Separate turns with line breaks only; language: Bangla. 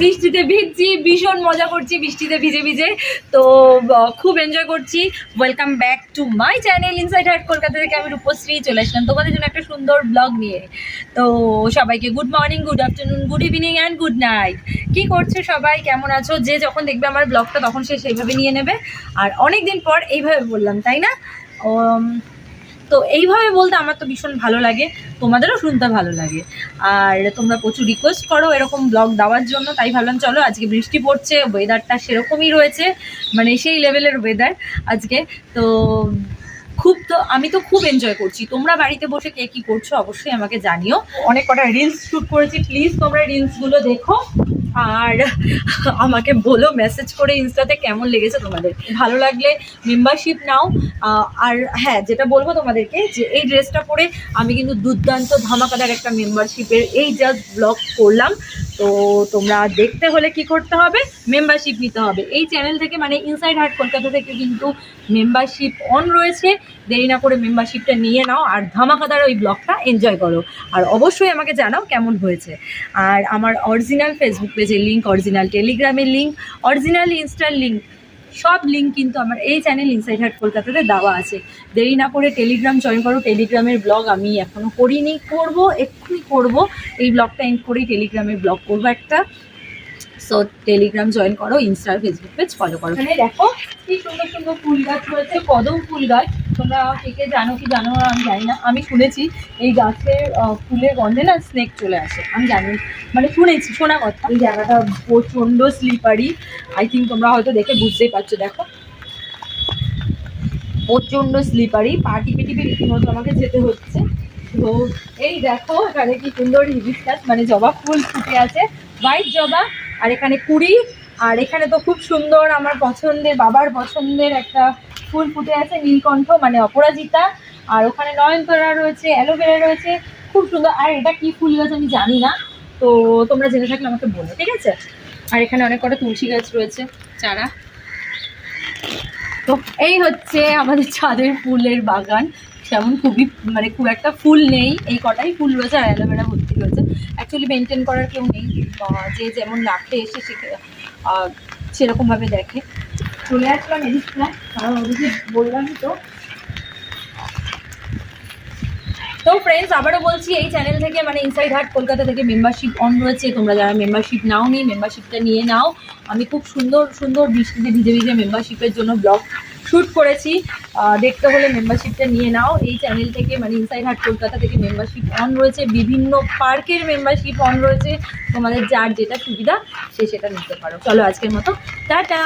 বৃষ্টিতে ভিজছি, ভীষণ মজা করছি, বৃষ্টিতে ভিজে ভিজে। তো খুব এনজয় করছি। Welcome back to my channel inside heart Kolkata থেকে আমি রূপশ্রী চলে আসলাম তোমাদের জন্য একটা সুন্দর ব্লগ নিয়ে। তো, সবাইকে good morning good afternoon good evening and good night কি করছ সবাই? কেমন আছো? যে যখন দেখবে আমার ব্লগটা তখন সে সেইভাবে নিয়ে নেবে। আর অনেক দিন পর এইভাবে বললাম, তাই না? তো এইভাবে বলতে আমার তো ভীষণ ভালো লাগে, তোমাদেরও শুনতে ভালো লাগে। আর তোমরা প্রচুর রিকোয়েস্ট করো এরকম ব্লগ দেওয়ার জন্য, তাই ভাবলাম চলো আজকে বৃষ্টি পড়ছে ওয়েদারটা সেরকমই রয়েছে মানে সেই লেভেলের ওয়েদার আজকে। তো খুব তো, আমি তো খুব এনজয় করছি। তোমরা বাড়িতে বসে কে কী করছ অবশ্যই আমাকে জানিও। অনেক কটা রিলস শ্যুট করেছি প্লিজ তোমরা রিলসগুলো দেখো। আর আমাকে বলো মেসেজ করে ইনস্টাতে কেমন লেগেছে তোমাদের। ভালো লাগলে মেম্বারশিপ নাও। আর হ্যাঁ যেটা বলব তোমাদেরকে যে এই ড্রেসটা পরে আমি কিন্তু দুর্দান্ত ধামাকাদার একটা মেম্বারশিপের এই জাস্ট ব্লগ করলাম। তো তোমরা দেখতে হলে কি করতে হবে? মেম্বারশিপ নিতে হবে। এই চ্যানেল থেকে মানে ইনসাইড হার্ট কলকাতা থেকে কিন্তু মেম্বারশিপ অন রয়েছে। দেরি না করে মেম্বারশিপটা নিয়ে নাও আর ধামাকাদার ওই ব্লগটা এনজয় করো। আর অবশ্যই আমাকে জানাও কেমন হয়েছে। আর আমার অরিজিনাল ফেসবুক পেজের লিঙ্ক অরিজিনাল টেলিগ্রামের লিঙ্ক অরিজিনাল ইনস্টার লিঙ্ক সব লিঙ্ক কিন্তু আমার এই চ্যানেল ইনসাইড হার্ট কলকাতাতে দেওয়া আছে। দেরি না করে টেলিগ্রাম জয়েন করো। টেলিগ্রামের ব্লগ আমি এখনও করিনি। করব, এক্ষুনি করব। এই ব্লগটা এন্ড করেই টেলিগ্রামের ব্লগ করব একটা। সো টেলিগ্রাম জয়েন করো ইনস্টা ফেসবুক পেজ ফলো করো। দেখো কি সুন্দর সুন্দর ফুল গাছ রয়েছে, কদম ফুল গাছ। তোমরা কে কে জানো, কি জানো, আমি জানি না। আমি শুনেছি এই গাছের ফুলের গন্ধে না স্নেক চলে আসে। আমি জানি মানে শুনেছি, শোনা কথা। এই জায়গাটা প্রচণ্ড স্লিপারি আই থিঙ্ক তোমরা হয়তো দেখে বুঝতেই পারছ, দেখো। প্রচণ্ড স্লিপারি পা টিপে টিপে রীতিমতো আমাকে যেতে হচ্ছে। তো এই দেখো, এখানে কি সুন্দর হিবিস্কাস মানে জবা ফুল ফুটে আছে। হোয়াইট জবা, আর এখানে কুড়ি। আর এখানে তো খুব সুন্দর আমার পছন্দের, বাবার পছন্দের একটা ফুল ফুটে আছে নীলকণ্ঠ মানে অপরাজিতা। আর ওখানে নয়নতারা রয়েছে, অ্যালোভেরা রয়েছে, খুব সুন্দর। আর এটা কি ফুল গাছ আমি জানি না, তো তোমরা জেনে থাকলে আমাকে বলো, ঠিক আছে? আর এখানে অনেক কটা তুলসী গাছ রয়েছে, চারা। তো এই হচ্ছে আমাদের ছাদের ফুলের বাগান। সেমন খুবই মানে খুব একটা ফুল নেই, এই কটাই ফুল রয়েছে আর অ্যালোভেরা ভর্তি রয়েছে। অ্যাকচুয়ালি মেনটেন করার কেউ নেই যে যেমন রাখতে এসে সে সেরকমভাবে দেখে। চলে আসলাম এদিকটা কারণ ওদিকে বললামই তো তো ফ্রেন্ডস আবারও বলছি, এই চ্যানেল থেকে মানে ইনসাইড হার্ট কলকাতা থেকে মেম্বারশিপ অন রয়েছে। তোমরা যারা মেম্বারশিপ নাও নি মেম্বারশিপটা নিয়ে নাও। আমি খুব সুন্দর সুন্দর বৃষ্টিতে ভিজে ভিজে মেম্বারশিপের জন্য ব্লগ শ্যুট করেছি। দেখতে হলে মেম্বারশিপটা নিয়ে নাও। এই চ্যানেল থেকে মানে ইনসাইড হার্ট কলকাতা থেকে মেম্বারশিপ অন রয়েছে। বিভিন্ন পার্কের মেম্বারশিপ অন রয়েছে। তোমাদের যার যেটা সুবিধা, সে সেটা নিতে পারো। চলো আজকের মতো, টাটা!